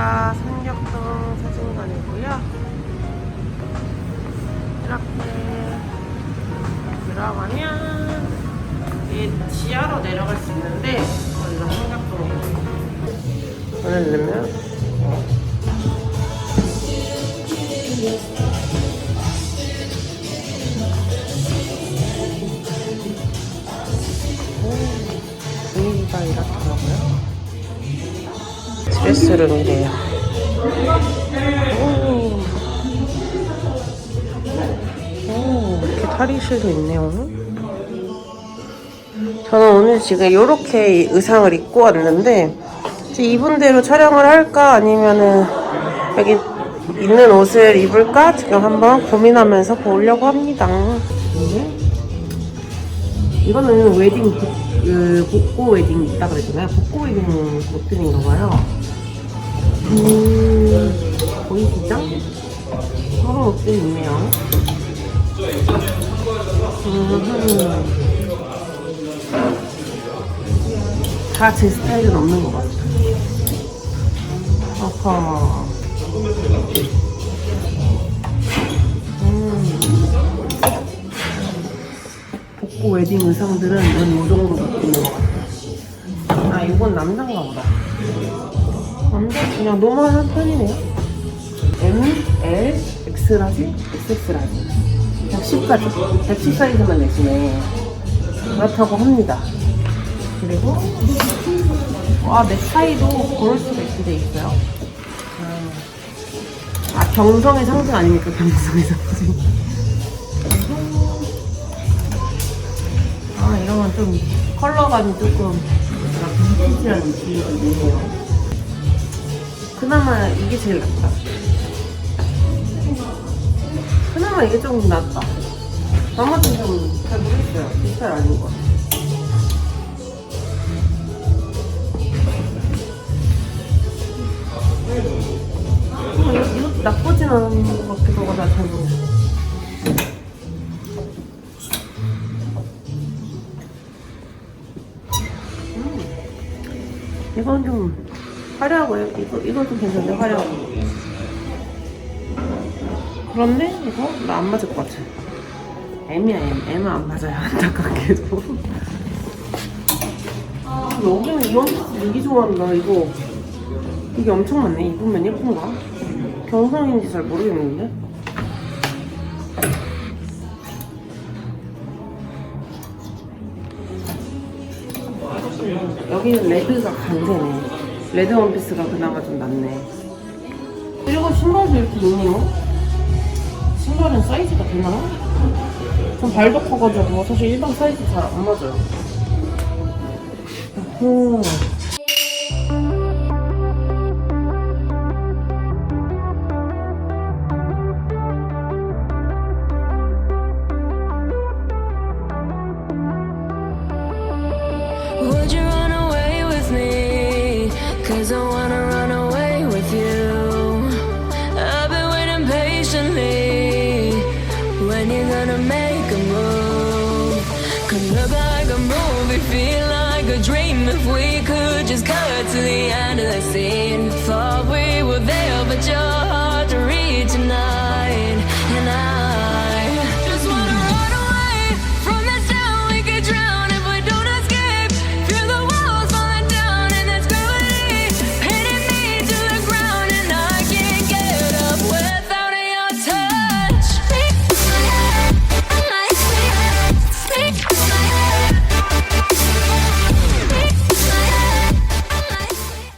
여기가 삼격동 사진관이고요. 이렇게 들어가면 이 지하로 내려갈 수 있는데 여기가 삼격동이에요. 문을 넣으면 드레스룸이래요. 오. 오, 이렇게 탈의실도 있네요. 저는 오늘 지금 이렇게 의상을 입고 왔는데 입은 대로 촬영을 할까 아니면은 여기 있는 옷을 입을까 지금 한번 고민하면서 보려고 합니다. 네. 이거는 웨딩 복, 그 복고 웨딩 있다 그랬잖아요. 복고 웨딩 옷들인가 봐요. 음, 보이시죠? 그런 옷들이 있네요. 음, 다제 스타일은 없는 것 같아요. 어허. 음. 복고 웨딩 의상들은 난이 정도 입는 것 같아. 아, 이건 남자인가 보다. 남자 그냥 노멀한 편이네요. M, L, X라지, XX라지. 110까지. 110 사이즈만 내시네. 그렇다고 합니다. 그리고, 와, 넥타이도 고를 수가 있게 돼 있어요. 음. 아, 경성의 상징 아닙니까? 경성의 상징. 아, 이러면 좀 컬러감이 조금 약간 빈티지한 느낌이 좀 있네요. 그나마 이게 제일 낫다. 그나마 이게 좀 낫다. 나머지는 좀잘 모르겠어요. 제 스타일 아닌. 어, 이거, 이것도 나쁘진 않은 것 같기도 하고 나잘 모르겠어요. 이건 좀 화려하고요. 이거 좀 괜찮네 화려하고. 그런데 이거 나 안 맞을 것 같아. M이야 M. M은 안 맞아요. 안타깝게도. 아 여기는 이런 거 되게 좋아한다. 이거 이게 엄청 많네. 입으면 예쁜가? 경성인지 잘 모르겠는데. 여기는 레드가 강세네. 레드 원피스가 그나마 좀 낫네. 그리고 신발도 이렇게 있네요. 신발은 사이즈가 되나? 전 발도 커가지고 사실 일반 사이즈 잘 안 맞아요. 오. Cause I wanna run away with you. I've been waiting patiently. When you're gonna make a move? Could look like a movie, feel like a dream if we could just cut to the end